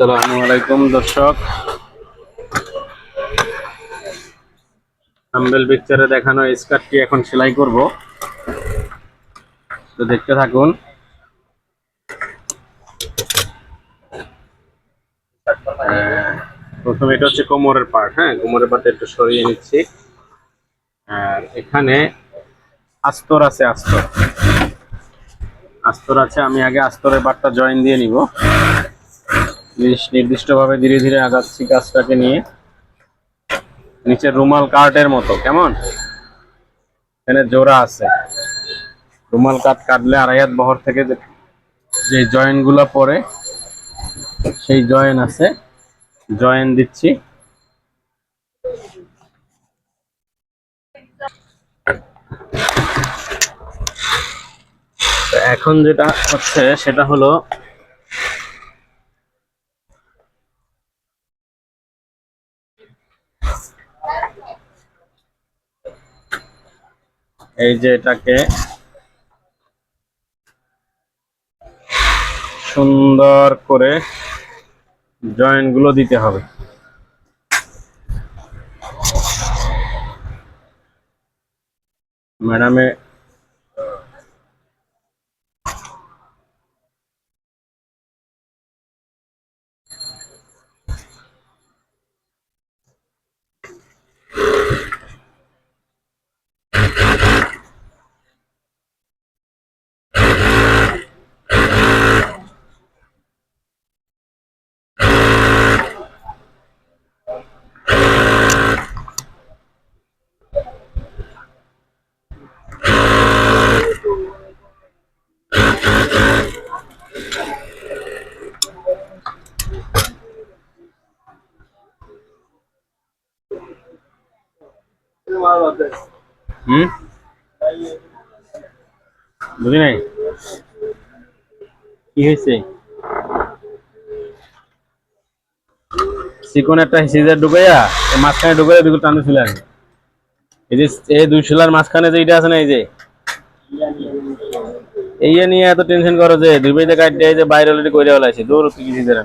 আসসালামু আলাইকুম দর্শক। আম্বেল পিকচারে দেখানো স্কার্টটি এখন সেলাই করব। তো দেখতে থাকুন। আহ, প্রথমে এটা হচ্ছে কোমরের পার্ট হ্যাঁ কোমরের পার্টটা একটু সরিয়ে নিচ্ছি। আর এখানে আস্তর আছে আস্তর। আস্তর আছে আমি আগে আস্তরের পার্টটা জয়েন দিয়ে নিব। নির্দিষ্ট- নির্দিষ্টভাবে ধীরে ধীরে আগাচ্ছি গাছটাকে নিয়ে। নিচে রুমাল কার্টের মতো, কেমন? এখানে জোড়া আছে। রুমাল কাট কাটলে আড়াই হাত বহর থেকে যে- যে জয়েনগুলা পড়ে, সেই জয়েন আছে। জয়েন দিচ্ছি। এখন যেটা হচ্ছে, সেটা হলো এই যে এটাকে সুন্দর করে জয়েন্টগুলো দিতে হবে। ম্যাডামে বুঝি নাই? কি হয়েছে চিকন একটা সিজার ঢুকাইয়া মাঝখানে ঢুকাইয়া দুটো টানে চলে আসবে এই যে, এই দুই শিলার মাঝখানে যে এটা আছে না, এই যে? এই নিয়ে এত টেনশন করো যে দুই বাইতে কাট দিয়ে যে বাইরে অলরেডি কইরা ফেলাইছে, দূর তুই কিছু দেন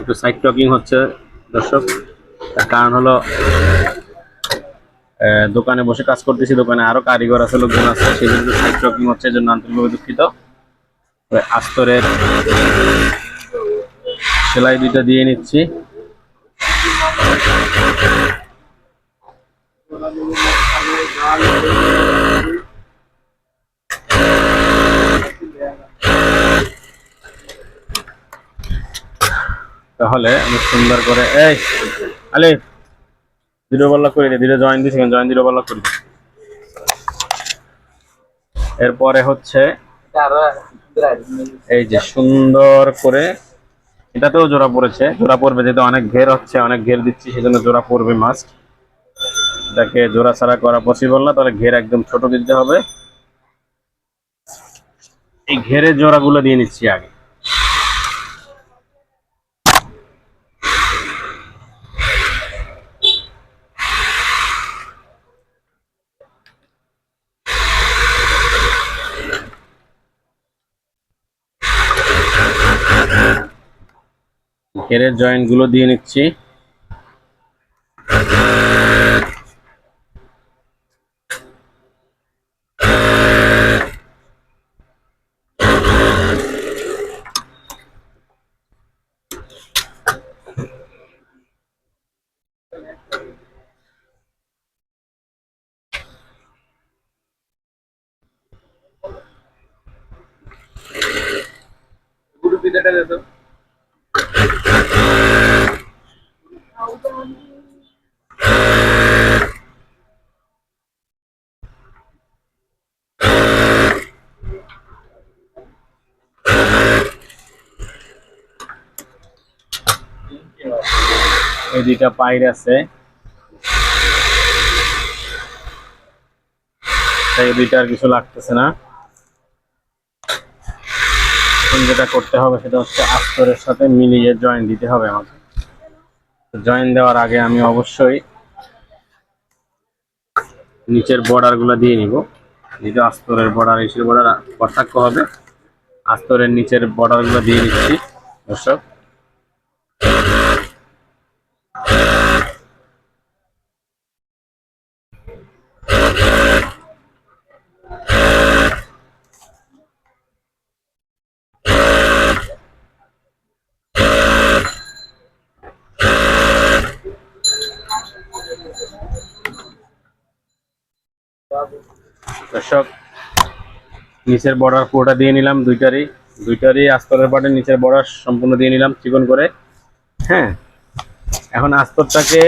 একটু সাইড টকিং হচ্ছে, দর্শক। তার কারণ হলো দোকানে বসে কাজ করতেছি, দোকানে আরও কারিগর আছে, লোকজন আছে, সেই জন্য সাইড টকিং হচ্ছে জন্য আন্তরিকভাবে দুঃখিত। আস্তরের সেলাই দুইটা দিয়ে নিচ্ছি। তাহলে আমি সুন্দর করে, এই, আলিফ জিরো বল্লক করে দিই জিরো জয়েন দিছি জয়েন জিরো বল্লক করি। এরপরে হচ্ছে এই যে সুন্দর করে, এটাতেও জোড়া পড়েছে, জোড়া পড়বে যেহেতু অনেক ঘের হচ্ছে, অনেক ঘের দিচ্ছি, সেজন্য জোড়া পড়বে মাস্ট এটাকে জোড়া ছাড়া করা পসিবল না, তাহলে ঘের একদম ছোট দিতে হবে। এই ঘেরের জোড়াগুলো দিয়ে নিচ্ছি আগে। ঘেরের জয়েন্টগুলো দিয়ে নিচ্ছি। এই দুইটা পাইর আছে। এই দুইটা আর কিছু লাগতেছে না। এখন যেটা করতে হবে সেটা হচ্ছে আস্তরের সাথে মিলিয়ে জয়েন দিতে হবে আমাকে। জয়েন দেওয়ার আগে আমি অবশ্যই নিচের বর্ডারগুলো দিয়ে নিব। যেটা আস্তরের বর্ডার নিচের বর্ডার পার্থক্য হবে। আস্তরের নিচের বর্ডারগুলো দিয়ে নিচ্ছি। দর্শক। দর্শক, নিচের বর্ডার পুরোটা দিয়ে নিলাম দুইটারই। দুইটারই আস্তরের পাটের নিচের বর্ডার সম্পূর্ণ দিয়ে নিলাম চিকন করে। হ্যাঁ এখন আস্তরটাকে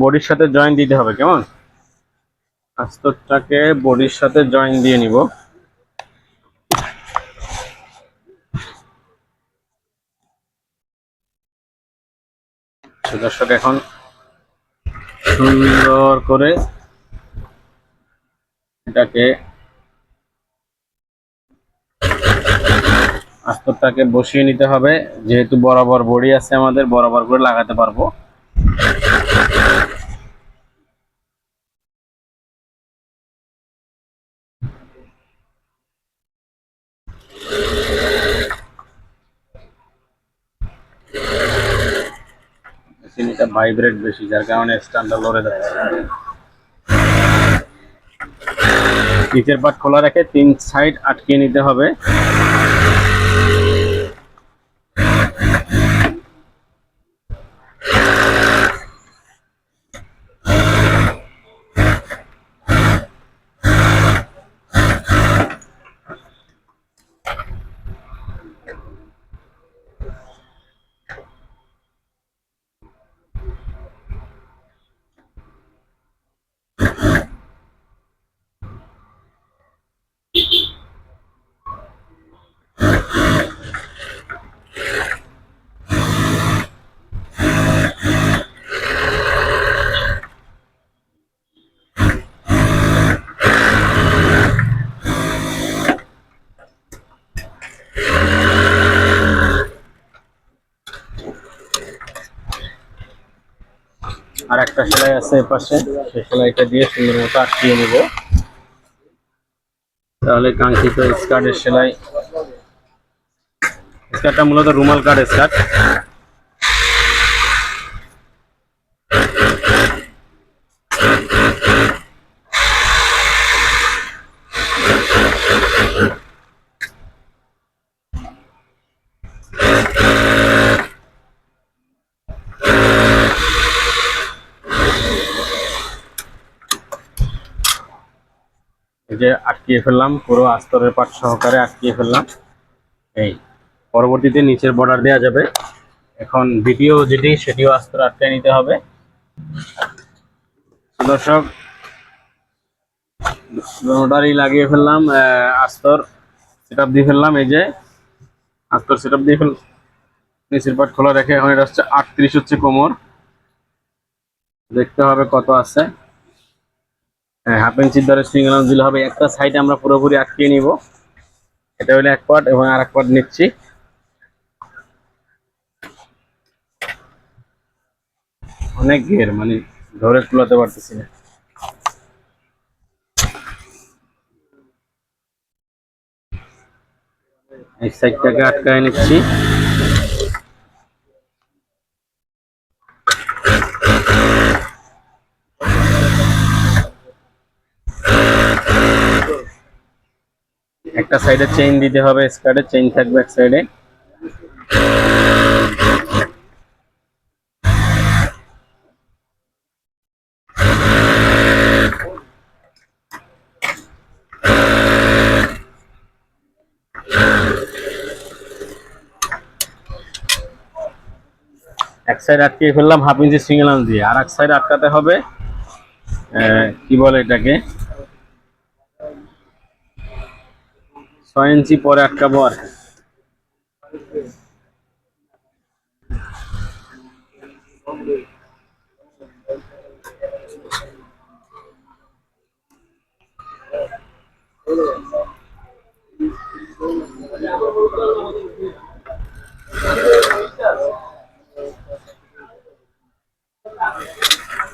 বডির সাথে জয়েন দিতে হবে, কেমন? আস্তরটাকে বডির সাথে জয়েন দিয়ে নিব। দর্শক, এখন সুন্দর করে এটাকে আস্তরটাকে বসিয়ে নিতে হবে। যেহেতু বরাবর বড়ি আছে আমাদের, বরাবর করে লাগাতে পারব। ভাইব্রেট বেশি, যার কারণে স্ট্যান্ডার্ড লড়ে যাচ্ছে নিচের পাট খোলা রেখে তিন সাইড আটকে নিতে হবে। একটা সেলাই আছে এপাশে সেই সেলাইটা দিয়ে সুন্দর মতো আটকিয়ে নিব। তাহলে কাঙ্ক্ষিত স্কার্টের সেলাই স্কার্টটা মূলত রুমাল কার্ড স্কার্ট। যে আটকিয়ে ফেললাম, পুরো আস্তরের পাট সহকারে আটকিয়ে ফেললাম। এই, পরবর্তীতে নিচের বর্ডার দেওয়া যাবে। এখন দ্বিতীয় যেটি, সেটিও আস্তর আটকে নিতে হবে। দর্শক, দুটারই লাগিয়ে ফেললাম আস্তর সেট দিয়ে ফেললাম। এই যে, আস্তর সেট দিয়ে ফেল নিচের পাট খোলা রেখে এখন এটা হচ্ছে আটত্রিশ হচ্ছে কোমর। দেখতে হবে কত আছে। হাফ ইঞ্চির দ্বারা সুইং দিলে হবে। একটা সাইড আমরা পুরোপুরি আটকিয়ে নিব। এটা হলো এক পার্ট এবং আর এক পার্ট নিচ্ছি। অনেক ঘের মানে ধরে কুলাতে পারতেছি না। এই সাইডটাকে আটকায় নিচ্ছি। একটা সাইডে চেইন দিতে হবে স্কার্টে চেইন থাকবে এক সাইডে এক সাইড আটকে ফেললাম হাফ ইঞ্চি সিঙ্গেল আন দিয়ে আর এক সাইড আটকাতে হবে কি বলে এটাকে? ছয় ইঞ্চি পরে আটকাবো আর।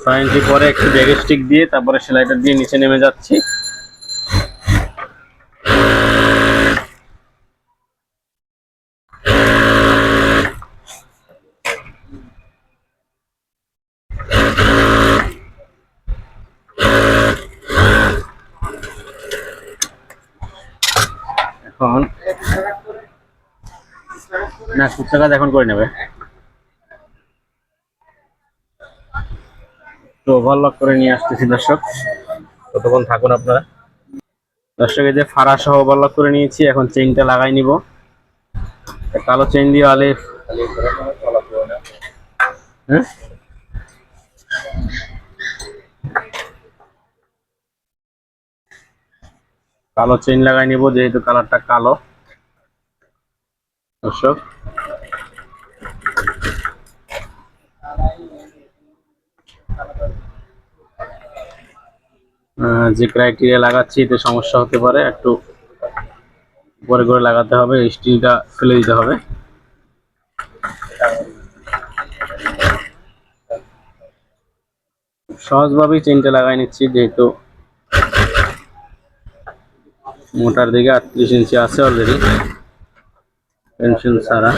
ছয় ইঞ্চি পরে একটু ব্যাগ স্টিক দিয়ে তারপরে সেলাইটা দিয়ে নিচে নেমে যাচ্ছি এখন না কুচা কাজ এখন করে নেবে। তো ওভারলক করে নিয়ে আসতেছি দর্শক। ততক্ষণ থাকুন আপনারা? দর্শক এই যে ফাড়া সহ ওভারলক করে নিয়েছি এখন চেইনটা লাগাই নিব। কালো চেইন দিয়ে আলিফ। হ্যাঁ? কালো চেইন লাগাই নিব, যেহেতু কালারটা কালো। দর্শক। যে ক্রাইটেরিয়া লাগাচ্ছি, এতে সমস্যা হতে পারে। একটু উপরে করে লাগাতে হবে স্টিলটা ফেলে দিতে হবে। সহজভাবেই চেনটা লাগাই নিচ্ছি, যেহেতু মোটার দিকে আটত্রিশ ইঞ্চি আছে অলরেডি পেনশন ছাড়া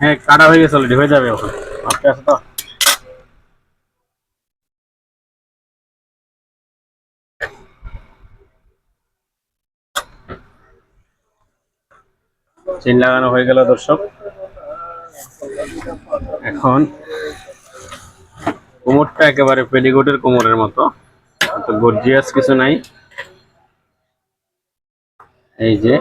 হ্যাঁ কাটা হয়ে গেছে অলরেডি হয়ে যাবে ওখানে আস্তে আস্তে তো। চেন লাগানো হয়ে গেল দর্শক। এখন কোমরটা একেবারে পেডিকোটের কোমরের মতো। অত গর্জিয়াস কিছু নাই। এই যে,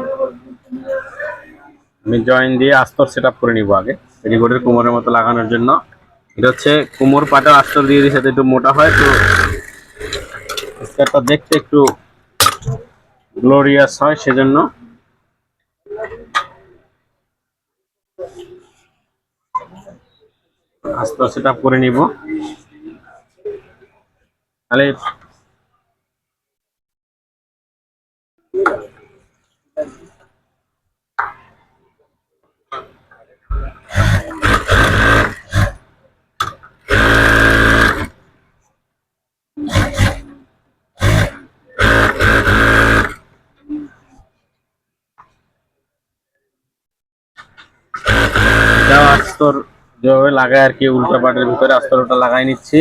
আমি জয়েন দিয়ে আস্তর সেট করে নিব আগে। পেটিকোটের কোমরের মতো লাগানোর জন্য। এটা হচ্ছে কোমর পাটা আস্তর দিয়ে দিই সাথে একটু মোটা হয়, তো স্কার্টটা দেখতে একটু গ্লোরিয়াস হয় সেজন্য। আস্তর সেট করে নিব। তাহলে এটা আস্তর যেভাবে লাগায় আর কি উল্টা পাটের ভিতরে আস্তর ওটা লাগাই নিচ্ছি।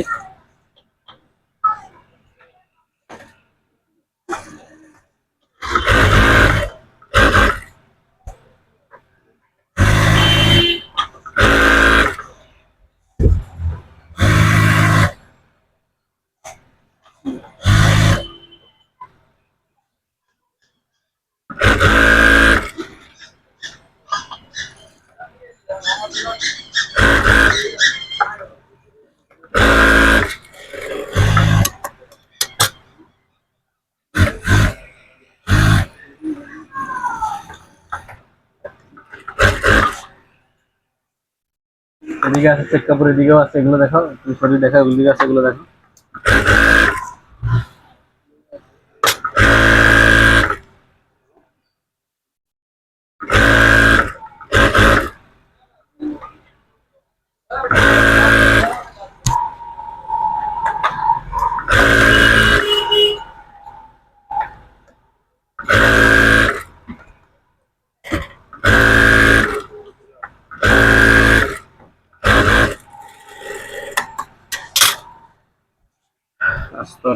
এদিকে আছে চেক কাপড় দিকেও আছে, এগুলো দেখো তুমি শরীর দেখা দিকে আছে, এগুলো দেখো।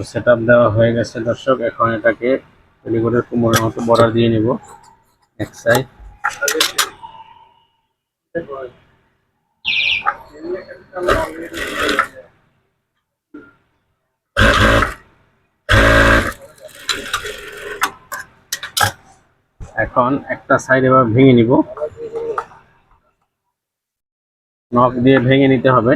আস্তর সেট দেওয়া হয়ে গেছে, দর্শক। এখন এটাকে পেলিকোটের কোমরের মতো বর্ডার দিয়ে নিব, এক সাইড এখন একটা সাইড এবার ভেঙে নিব। নখ দিয়ে ভেঙে নিতে হবে।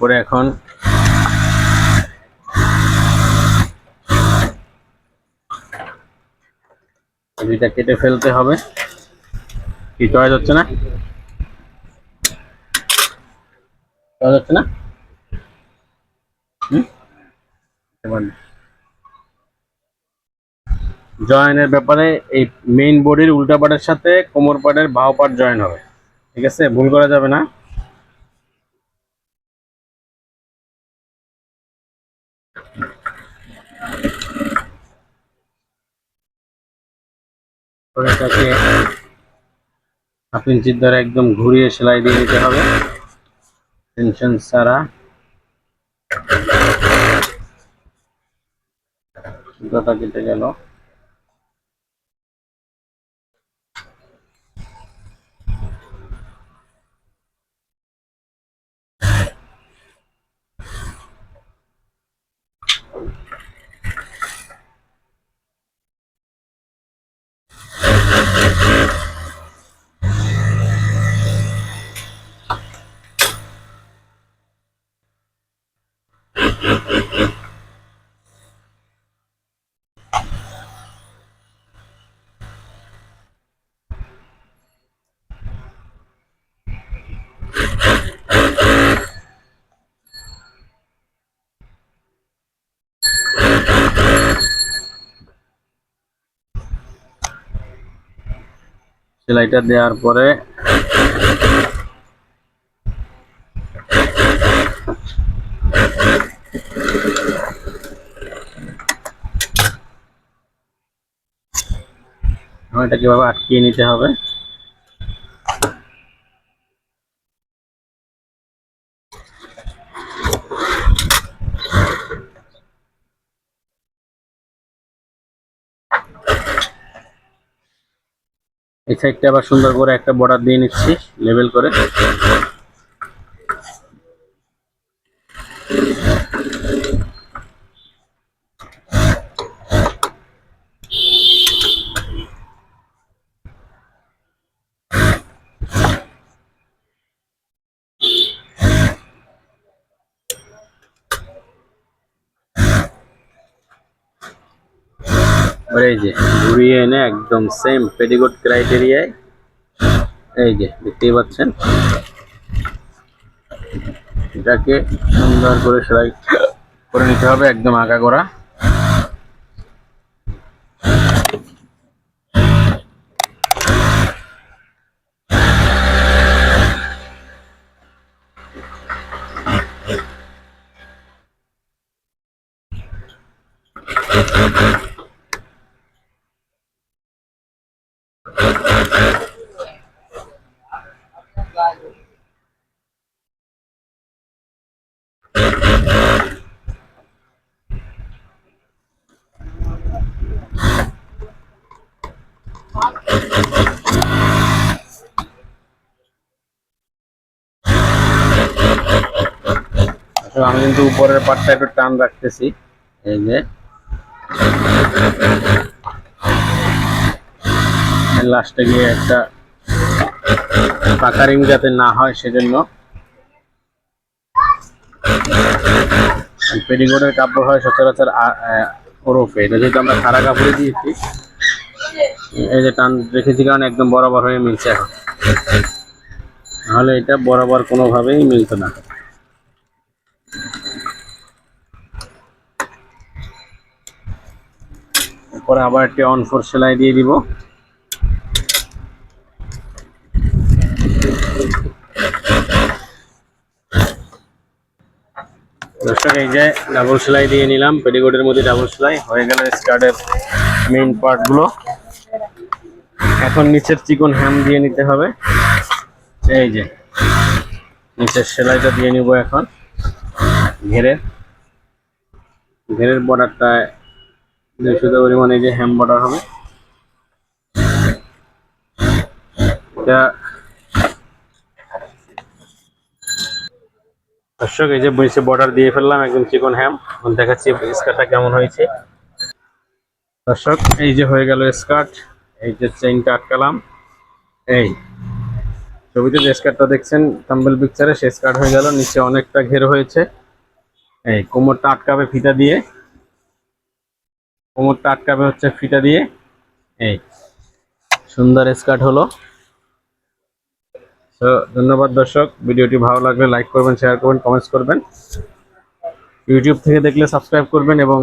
এরপরে এখন দুইটা কেটে ফেলতে হবে। কি চয়েস হচ্ছে না? চয়েস হচ্ছে না? জয়েনের ব্যাপারে এই মেইন বডির উল্টা পাটের সাথে কোমর পাটের বাহু পাট জয়েন হবে। ঠিক আছে? ভুল করা যাবে না। তো এটাকে হাফ ইঞ্চির দ্বারা একদম ঘুরিয়ে সেলাই দিয়ে নিতে হবে। টেনশন ছাড়া। সুতোটা কেটে গেল। সেলাইটা দেওয়ার পরে এটা কীভাবে আটকিয়ে নিতে হবে। এই সাইডটা আবার সুন্দর করে একটা বর্ডার দিয়ে নিচ্ছি লেভেল করে। এই যে। এনে একদম সেম পেডিগুড ক্রাইটেরিয়ায় এই যে দেখতেই পাচ্ছেন। এটাকে সুন্দর করে সেলাই করে নিতে হবে, একদম আঁকা করা। আমি কিন্তু উপরের পাটটা একটু টান রাখতেছি। এই যে। লাস্টে গিয়ে একটা পাকা রিং যাতে না হয় সেজন্য। পেডিকোটের কাপড় হয় সচরাচর ওরফে। এটা যেহেতু আমরা খাড়া কাপড়ে দিয়েছি এই যে টান রেখেছি কারণ একদম বরাবর হয়ে মিলছে এখন। নাহলে এটা বরাবর কোনোভাবেই মিলতো না। পরে আবার একটি অন ফোর সেলাই দিয়ে দিব। দর্শক, এই যে ডাবল সেলাই দিয়ে নিলাম। পেটিকোটের মধ্যে ডাবল সেলাই। হয়ে গেল স্কার্টের মেইন পার্টগুলো এখন নিচের চিকন হ্যাম দিয়ে নিতে হবে। এই যে, নিচের সেলাইটা দিয়ে নিব এখন। ঘেরের ঘেরের বর্ডারটায় দুইশো পরিমাণে যে হ্যাম বর্ডার হবে। এটা দর্শক, এই যে বইসে বর্ডার দিয়ে ফেললাম একদম চিকন হ্যাম দেখাচ্ছি স্কার্টটা কেমন হয়েছে। দর্শক, এই যে হয়ে গেল স্কার্ট। এই যে চেইনটা আটকালাম, এই ছবিতে যে স্কার্টটা দেখছেন থাম্বেল পিকচারে সে স্কার্ট হয়ে গেল, নিচে অনেকটা ঘের হয়েছে। এই কোমরটা আটকাবে ফিতা দিয়ে। কোমরটা আটকাবে হচ্ছে ফিতা দিয়ে। এই সুন্দর স্কার্ট হলো। তো ধন্যবাদ দর্শক। ভিডিওটি ভালো লাগলে লাইক করবেন শেয়ার করবেন কমেন্টস করবেন। ইউটিউব থেকে দেখলে সাবস্ক্রাইব করবেন এবং